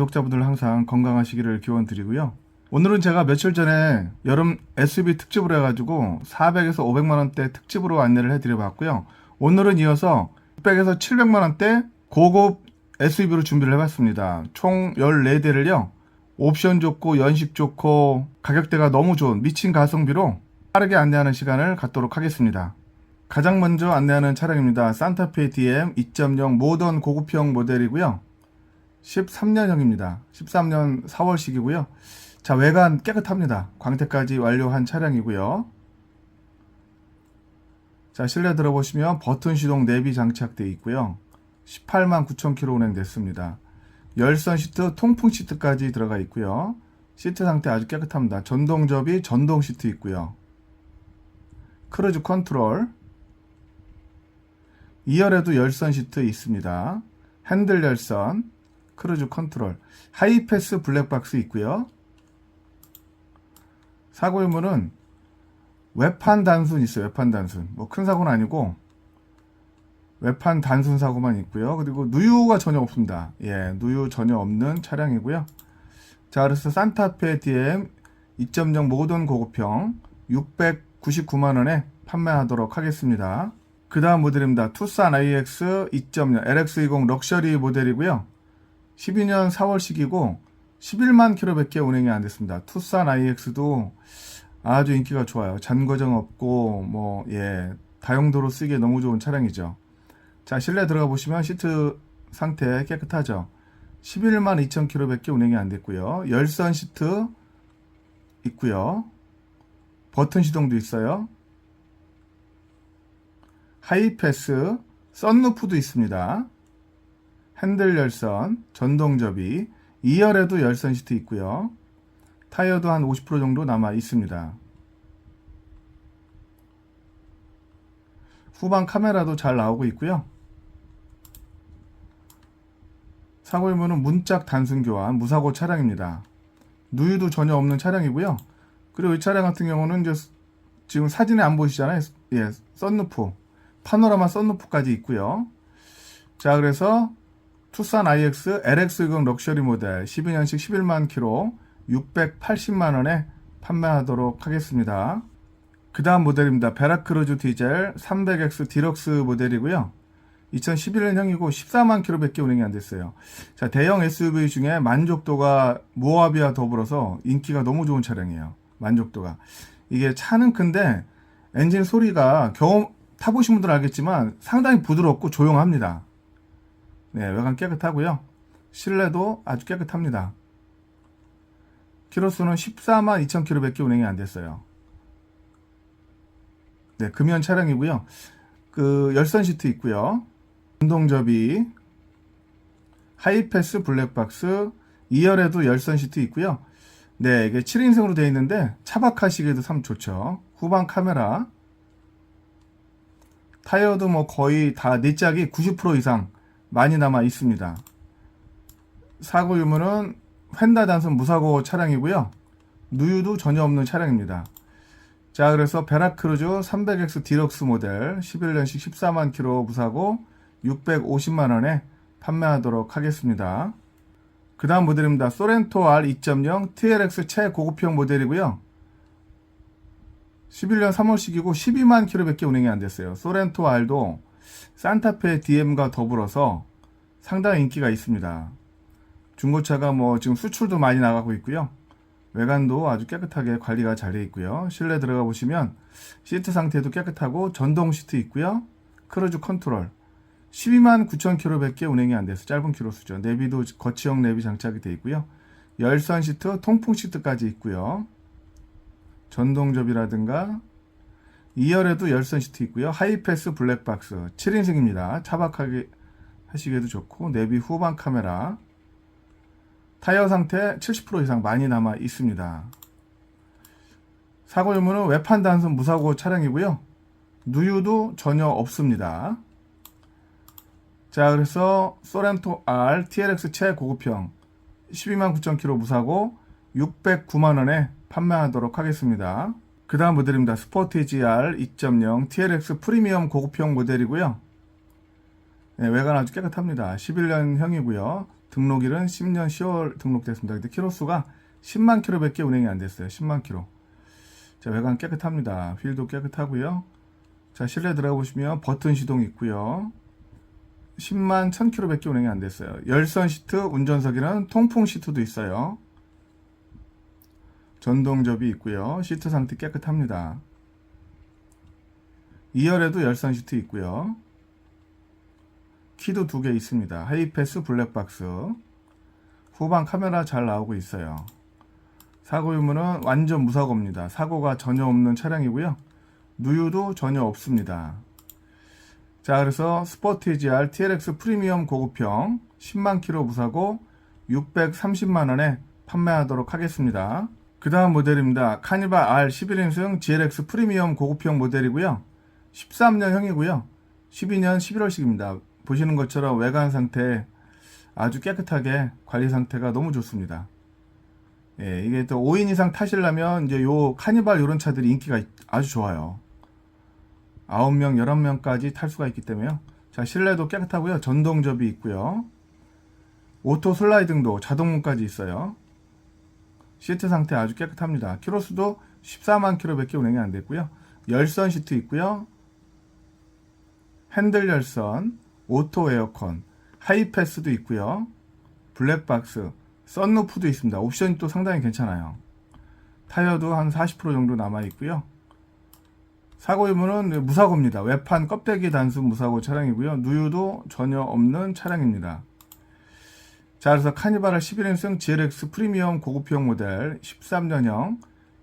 구독자분들 항상 건강하시기를 기원 드리고요. 오늘은 제가 며칠 전에 여름 SUV 특집으로 해가지고 400에서 500만 원대 특집으로 안내를 해드려 봤고요. 오늘은 이어서 600에서 700만 원대 고급 SUV로 준비를 해봤습니다. 총 14대를요. 옵션 좋고 연식 좋고 가격대가 너무 좋은 미친 가성비로 빠르게 안내하는 시간을 갖도록 하겠습니다. 가장 먼저 안내하는 차량입니다. 산타페 DM 2.0 모던 고급형 모델이고요. 13년형입니다. 13년 4월식이고요. 자, 외관 깨끗합니다. 광택까지 완료한 차량이고요. 자, 실내 들어보시면 버튼 시동 내비 장착되어 있고요. 18만 9천 킬로 운행됐습니다. 열선 시트, 통풍 시트까지 들어가 있고요. 시트 상태 아주 깨끗합니다. 전동 접이 전동 시트 있고요. 크루즈 컨트롤 2열에도 열선 시트 있습니다. 핸들 열선, 크루즈 컨트롤, 하이패스 블랙박스 있고요. 사고 유무는 외판 단순 있어요. 외판 단순. 뭐 큰 사고는 아니고 외판 단순 사고만 있고요. 그리고 누유가 전혀 없습니다. 예, 누유 전혀 없는 차량이고요. 자, 그래서 산타페 DM 2.0 모던 고급형 699만 원에 판매하도록 하겠습니다. 그 다음 모델입니다. 투싼 IX 2.0 LX20 럭셔리 모델이고요. 12년 4월식이고 11만 킬로밖에 운행이 안 됐습니다. 투싼 IX도 아주 인기가 좋아요. 잔고정 없고 뭐 예, 다용도로 쓰기에 너무 좋은 차량이죠. 자, 실내 들어가 보시면 시트 상태 깨끗하죠. 11만 2천 킬로밖에 운행이 안 됐고요. 열선 시트 있고요. 버튼 시동도 있어요. 하이패스, 썬루프도 있습니다. 핸들 열선, 전동 접이, 2열에도 열선 시트 있고요. 타이어도 한 50% 정도 남아 있습니다. 후방 카메라도 잘 나오고 있고요. 사고 유무는 문짝 단순 교환 무사고 차량입니다. 누유도 전혀 없는 차량이고요. 그리고 이 차량 같은 경우는 이제 지금 사진에 안 보이시잖아요. 예, 썬루프, 파노라마 썬루프까지 있고요. 자, 그래서 투싼 IX LX60 럭셔리 모델 12년식 11만 킬로 680만 원에 판매하도록 하겠습니다. 그 다음 모델입니다. 베라크루즈 디젤 300X 디럭스 모델이고요. 2011년형이고 14만 킬로밖에 운행이 안 됐어요. 자, 대형 SUV 중에 만족도가 모하비와 더불어서 인기가 너무 좋은 차량이에요. 만족도가. 이게 차는 큰데 엔진 소리가 경험 타보신 분들은 알겠지만 상당히 부드럽고 조용합니다. 네, 외관 깨끗하고요. 실내도 아주 깨끗합니다. 키로수는 14만 2천 킬로밖에 운행이 안 됐어요. 네, 금연 차량이고요. 그 열선 시트 있고요. 운동 접이 하이패스 블랙박스 2열에도 열선 시트 있고요. 네, 이게 7인승으로 되어 있는데 차박하시기에도 참 좋죠. 후방 카메라 타이어도 뭐 거의 다네 짝이 90% 이상 많이 남아 있습니다. 사고 유무는 펜다 단순 무사고 차량이고요. 누유도 전혀 없는 차량입니다. 자, 그래서 베라크루즈 300X 디럭스 모델 11년식 14만 킬로 무사고 650만 원에 판매하도록 하겠습니다. 그 다음 모델입니다. 소렌토 R 2.0 TLX 최고급형 모델이고요. 11년 3월식이고 12만 킬로밖에 운행이 안 됐어요. 소렌토 R도 산타페 DM과 더불어서 상당히 인기가 있습니다. 중고차가 뭐 지금 수출도 많이 나가고 있고요. 외관도 아주 깨끗하게 관리가 잘 되어 있고요. 실내 들어가 보시면 시트 상태도 깨끗하고 전동 시트 있고요. 크루즈 컨트롤 12만 9천 킬로밖에 운행이 안 돼서 짧은 키로수죠. 내비도 거치형 내비 장착이 되어 있고요. 열선 시트, 통풍 시트까지 있고요. 전동접이라든가 2열에도 열선 시트 있고요. 하이패스 블랙박스 7인승입니다. 차박하게 하시기에도 좋고 내비 후방 카메라 타이어 상태 70% 이상 많이 남아 있습니다. 사고 유무는 외판 단순 무사고 차량이고요. 누유도 전혀 없습니다. 자, 그래서 소렌토 R TLX 최고급형 12만 9천 킬로 무사고 609만 원에 판매하도록 하겠습니다. 그 다음 모델입니다. 스포티지 R 2.0 TLX 프리미엄 고급형 모델이고요. 네, 외관 아주 깨끗합니다. 11년형이고요. 등록일은 10년 10월 등록됐습니다. 근데 키로수가 10만 킬로밖에 운행이 안 됐어요. 10만 킬로. 자, 외관 깨끗합니다. 휠도 깨끗하고요. 자, 실내 들어가 보시면 버튼 시동 있고요. 10만 1000킬로밖에 운행이 안 됐어요. 열선 시트, 운전석에는 통풍 시트도 있어요. 전동접이 있고요. 시트 상태 깨끗합니다. 2열에도 열선 시트 있고요. 키도 두 개 있습니다. 하이패스 블랙박스. 후방 카메라 잘 나오고 있어요. 사고 유무는 완전 무사고입니다. 사고가 전혀 없는 차량이고요. 누유도 전혀 없습니다. 자, 그래서 스포티지 R TLX 프리미엄 고급형 10만 킬로 무사고 630만 원에 판매하도록 하겠습니다. 그 다음 모델입니다. 카니발 R 11인승 GLX 프리미엄 고급형 모델이고요. 13년형이고요. 12년 11월식입니다. 보시는 것처럼 외관 상태 아주 깨끗하게 관리 상태가 너무 좋습니다. 예, 이게 또 5인 이상 타시려면 이제 요 카니발 이런 차들이 인기가 있- 아주 좋아요. 9명, 11명까지 탈 수가 있기 때문에요. 자, 실내도 깨끗하고요. 전동접이 있고요. 오토 슬라이딩도 자동문까지 있어요. 시트 상태 아주 깨끗합니다. 키로수도 14만 킬로밖에 운행이 안 됐고요. 열선 시트 있고요. 핸들 열선, 오토 에어컨, 하이패스도 있고요. 블랙박스, 썬루프도 있습니다. 옵션이 또 상당히 괜찮아요. 타이어도 한 40% 정도 남아 있고요. 사고 유무는 무사고입니다. 외판 껍데기 단순 무사고 차량이고요. 누유도 전혀 없는 차량입니다. 자, 그래서 카니발 11인승 GLX 프리미엄 고급형 모델 13년형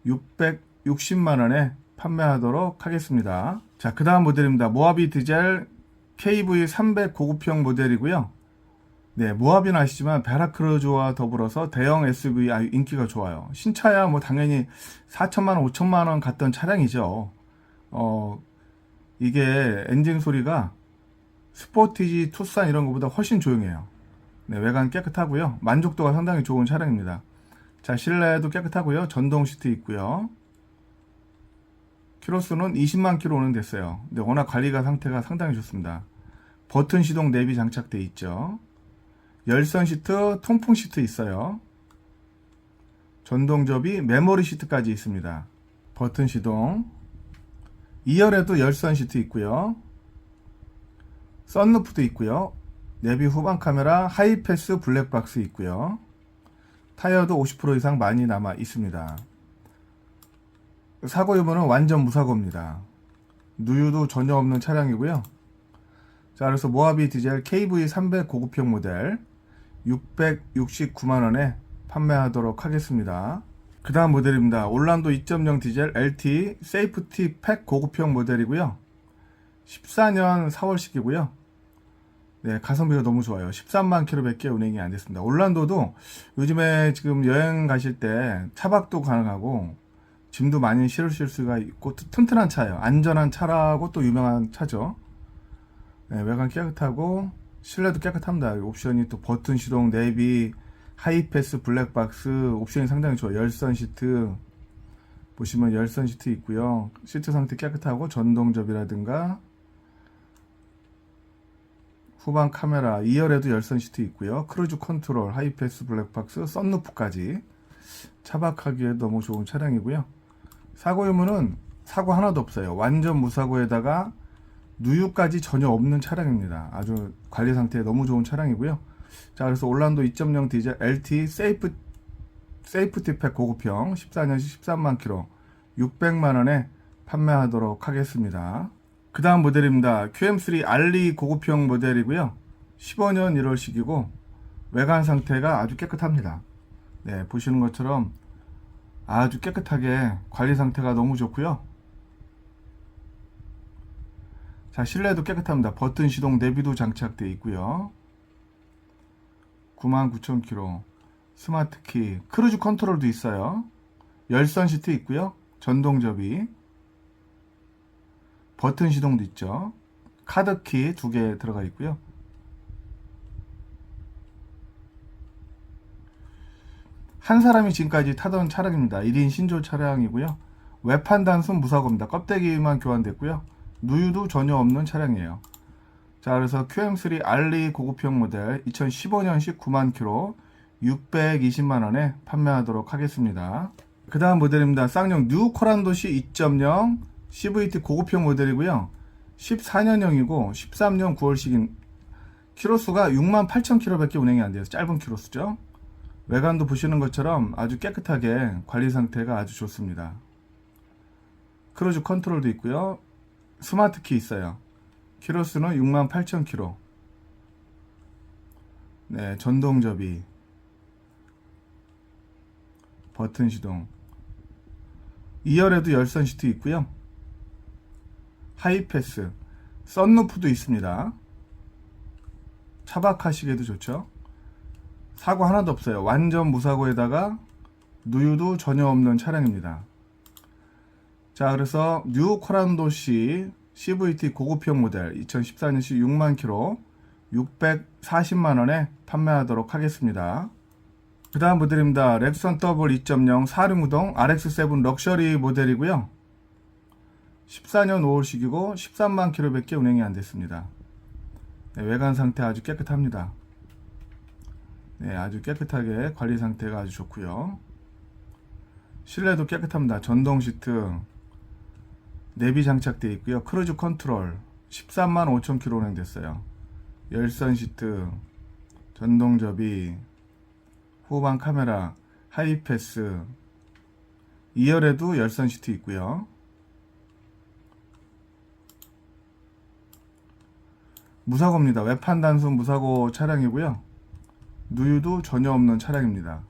660만 원에 판매하도록 하겠습니다. 자, 그 다음 모델입니다. 모하비 디젤 KV300 고급형 모델이고요. 네, 모하비는 아시지만 베라크루즈와 더불어서 대형 SUV 아주 인기가 좋아요. 신차야 뭐 당연히 4천만 원, 5천만 원 갔던 차량이죠. 어, 이게 엔진 소리가 스포티지, 투싼 이런 것보다 훨씬 조용해요. 네, 외관 깨끗하고요. 만족도가 상당히 좋은 차량입니다. 자, 실내도 깨끗하고요. 전동 시트 있고요. 키로수는 20만 킬로는 됐어요. 근데 워낙 관리가 상태가 상당히 좋습니다. 버튼 시동 내비 장착돼 있죠. 열선 시트, 통풍 시트 있어요. 전동 접이 메모리 시트까지 있습니다. 버튼 시동. 2열에도 열선 시트 있고요. 썬루프도 있고요. 내비 후방 카메라, 하이패스 블랙박스 있고요. 타이어도 50% 이상 많이 남아 있습니다. 사고 유무는 완전 무사고입니다. 누유도 전혀 없는 차량이고요. 자, 그래서 모하비 디젤 KV300 고급형 모델 669만 원에 판매하도록 하겠습니다. 그 다음 모델입니다. 올란도 2.0 디젤 LT 세이프티 팩 고급형 모델이고요. 14년 4월식이고요. 네, 가성비가 너무 좋아요. 13만 킬로밖에 운행이 안 됐습니다. 올란도도 요즘에 지금 여행 가실 때 차박도 가능하고 짐도 많이 실으실 수가 있고 튼- 튼튼한 차예요. 안전한 차라고 또 유명한 차죠. 네, 외관 깨끗하고 실내도 깨끗합니다. 옵션이 또 버튼 시동, 내비, 하이패스, 블랙박스 옵션이 상당히 좋아요. 열선 시트 보시면 열선 시트 있고요. 시트 상태 깨끗하고 전동접이라든가 후방 카메라 2열에도 열선 시트 있고요. 크루즈 컨트롤, 하이패스, 블랙박스, 썬루프까지 차박하기에 너무 좋은 차량이고요. 사고 유무는 사고 하나도 없어요. 완전 무사고에다가 누유까지 전혀 없는 차량입니다. 아주 관리 상태 너무 좋은 차량이고요. 자, 그래서 올란도 2.0 디젤 LT 세이프 세이프티 팩 고급형 14년식 13만 킬로 600만 원에 판매하도록 하겠습니다. 그 다음 모델입니다. QM3 알리 고급형 모델이고요. 15년 1월식이고 외관 상태가 아주 깨끗합니다. 네, 보시는 것처럼 아주 깨끗하게 관리 상태가 너무 좋고요. 자, 실내도 깨끗합니다. 버튼 시동 내비도 장착되어 있고요. 99,000km 스마트 키, 크루즈 컨트롤도 있어요. 열선 시트 있고요. 전동 접이 버튼 시동도 있죠. 카드 키 두 개 들어가 있고요. 한 사람이 지금까지 타던 차량입니다. 1인 신조 차량이고요. 외판 단순 무사고입니다. 껍데기만 교환됐고요. 누유도 전혀 없는 차량이에요. 자, 그래서 QM3 알리 고급형 모델 2015년식 9만 킬로 620만 원에 판매하도록 하겠습니다. 그 다음 모델입니다. 쌍용 뉴 코란도시 2.0 CVT 고급형 모델이고요. 14년형이고 13년 9월식인 키로수가 6만 8천 킬로밖에 운행이 안 돼요. 짧은 키로수죠. 외관도 보시는 것처럼 아주 깨끗하게 관리 상태가 아주 좋습니다. 크루즈 컨트롤도 있고요. 스마트 키 있어요. 키로수는 6만 8천 킬로. 네, 전동 접이. 버튼 시동. 2열에도 열선 시트 있고요. 하이패스. 썬루프도 있습니다. 차박하시기에도 좋죠. 사고 하나도 없어요. 완전 무사고에다가 누유도 전혀 없는 차량입니다. 자, 그래서 뉴 코란도시 CVT 고급형 모델 2014년식 6만 킬로 640만 원에 판매하도록 하겠습니다. 그 다음 모델입니다. 렉선 더블 2.0 사륜구동 RX7 럭셔리 모델이고요. 14년 5월식이고 13만 킬로밖에 운행이 안 됐습니다. 네, 외관 상태 아주 깨끗합니다. 네, 아주 깨끗하게 관리 상태가 아주 좋고요. 실내도 깨끗합니다. 전동 시트, 내비 장착되어 있고요. 크루즈 컨트롤 13만 5천 킬로 운행됐어요. 열선 시트, 전동 접이, 후방 카메라, 하이패스, 2열에도 열선 시트 있고요. 무사고입니다. 외판 단순 무사고 차량이고요. 누유도 전혀 없는 차량입니다.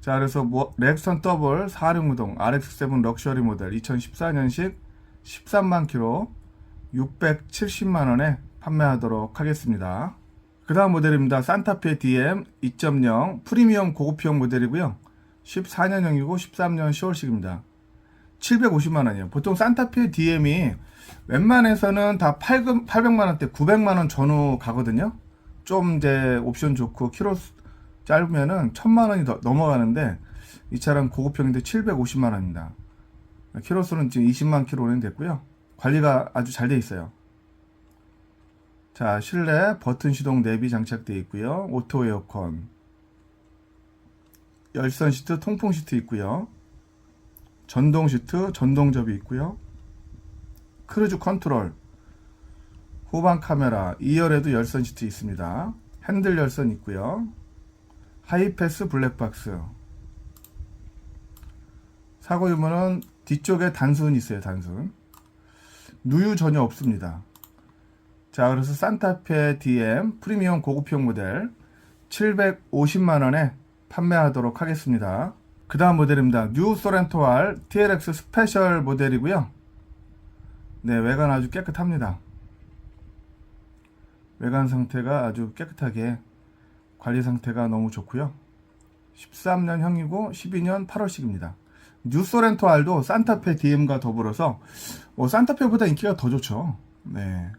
자, 그래서 뭐, 렉선 더블 4륜구동 RX7 럭셔리 모델 2014년식 13만 킬로 670만 원에 판매하도록 하겠습니다. 그 다음 모델입니다. 산타페 DM 2.0 프리미엄 고급형 모델이고요. 14년형이고 13년 10월식입니다. 750만 원이에요. 보통 산타페 DM이 웬만해서는 다 800만 원대, 900만 원 전후 가거든요. 좀 이제 옵션 좋고 키로 짧으면은 1000만 원이 더 넘어가는데 이 차량 고급형인데 750만 원입니다. 키로 수는 지금 20만 킬로는 됐고요. 관리가 아주 잘 돼 있어요. 자, 실내 버튼 시동 내비 장착되어 있고요. 오토 에어컨. 열선 시트, 통풍 시트 있고요. 전동 시트, 전동 접이 있고요. 크루즈 컨트롤. 후방 카메라, 2열에도 열선 시트 있습니다. 핸들 열선 있고요. 하이패스 블랙박스. 사고 유무는 뒤쪽에 단순 있어요, 단순. 누유 전혀 없습니다. 자, 그래서 산타페 DM 프리미엄 고급형 모델 750만원에 판매하도록 하겠습니다. 그 다음 모델입니다. 뉴 소렌토 R TLX 스페셜 모델이고요. 네, 외관 아주 깨끗합니다. 외관 상태가 아주 깨끗하게 관리 상태가 너무 좋고요. 13년형이고 12년 8월식입니다. 뉴 소렌토 R도 산타페 DM과 더불어서 뭐 산타페보다 인기가 더 좋죠. 네.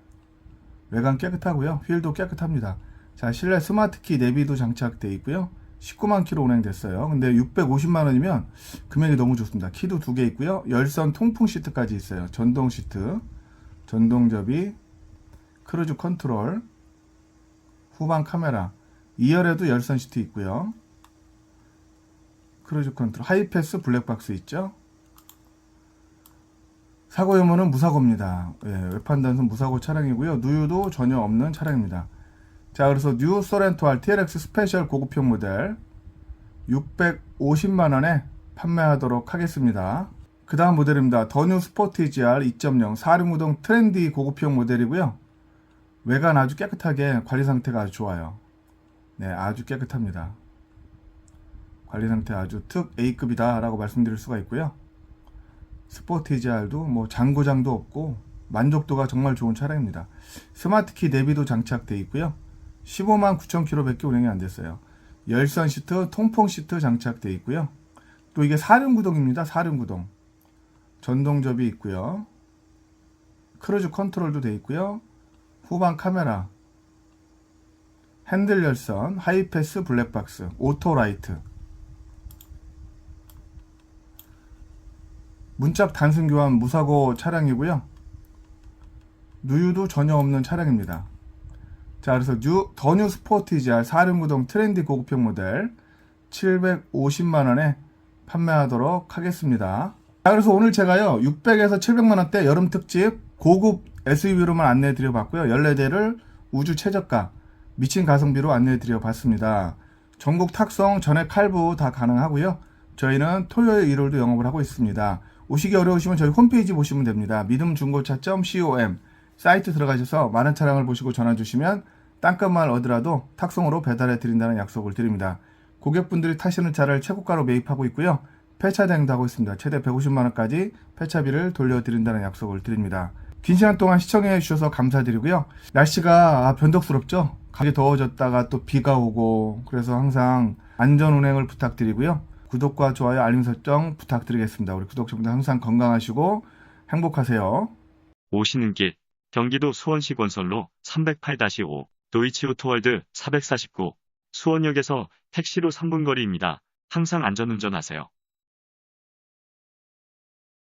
외관 깨끗하고요. 휠도 깨끗합니다. 자, 실내 스마트키 내비도 장착되어 있고요. 19만 킬로 운행됐어요. 근데 650만 원이면 금액이 너무 좋습니다. 키도 두 개 있고요. 열선 통풍 시트까지 있어요. 전동 시트, 전동 접이, 크루즈 컨트롤, 후방 카메라, 2열에도 열선 시트 있고요. 크루즈 컨트롤, 하이패스 블랙박스 있죠. 사고 유무는 무사고입니다. 예, 외판 단순 무사고 차량이고요. 누유도 전혀 없는 차량입니다. 자, 그래서 뉴 소렌토 R TLX 스페셜 고급형 모델 650만 원에 판매하도록 하겠습니다. 그 다음 모델입니다. 더 뉴 스포티지 R 2.0 사륜구동 트렌디 고급형 모델이고요. 외관 아주 깨끗하게 관리 상태가 아주 좋아요. 네, 아주 깨끗합니다. 관리 상태 아주 특 A급이다 라고 말씀드릴 수가 있고요. 스포티지 R도 뭐 장고장도 없고 만족도가 정말 좋은 차량입니다. 스마트키 내비도 장착되어 있고요. 15만 9천 킬로밖에 운행이 안 됐어요. 열선 시트, 통풍 시트 장착되어 있고요. 또 이게 사륜 구동입니다. 사륜 구동. 전동 접이 있고요. 크루즈 컨트롤도 되어 있고요. 후방 카메라, 핸들 열선, 하이패스 블랙박스, 오토 라이트. 문짝 단순 교환 무사고 차량이고요. 누유도 전혀 없는 차량입니다. 자, 그래서 뉴, 더뉴 스포티지 R 4륜구동 트렌디 고급형 모델 750만 원에 판매하도록 하겠습니다. 자, 그래서 오늘 제가요, 600에서 700만 원대 여름 특집 고급 SUV로만 안내해 드려 봤고요. 14대를 우주 최저가 미친 가성비로 안내해 드려 봤습니다. 전국 탁송, 전액 할부 다 가능하고요. 저희는 토요일, 일요일도 영업을 하고 있습니다. 오시기 어려우시면 저희 홈페이지 보시면 됩니다. 믿음중고차.com 사이트 들어가셔서 많은 차량을 보시고 전화 주시면 땅값만 얻으라도 탁송으로 배달해 드린다는 약속을 드립니다. 고객분들이 타시는 차를 최고가로 매입하고 있고요. 폐차 대행도 하고 있습니다. 최대 150만 원까지 폐차비를 돌려드린다는 약속을 드립니다. 긴 시간 동안 시청해 주셔서 감사드리고요. 날씨가 아, 변덕스럽죠? 갑자기 더워졌다가 또 비가 오고 그래서 항상 안전 운행을 부탁드리고요. 구독과 좋아요, 알림 설정 부탁드리겠습니다. 우리 구독자분들 항상 건강하시고 행복하세요. 오시는 길 경기도 수원시 건설로 308-5 도이치 오토월드 449 수원역에서 택시로 3분 거리입니다. 항상 안전운전하세요.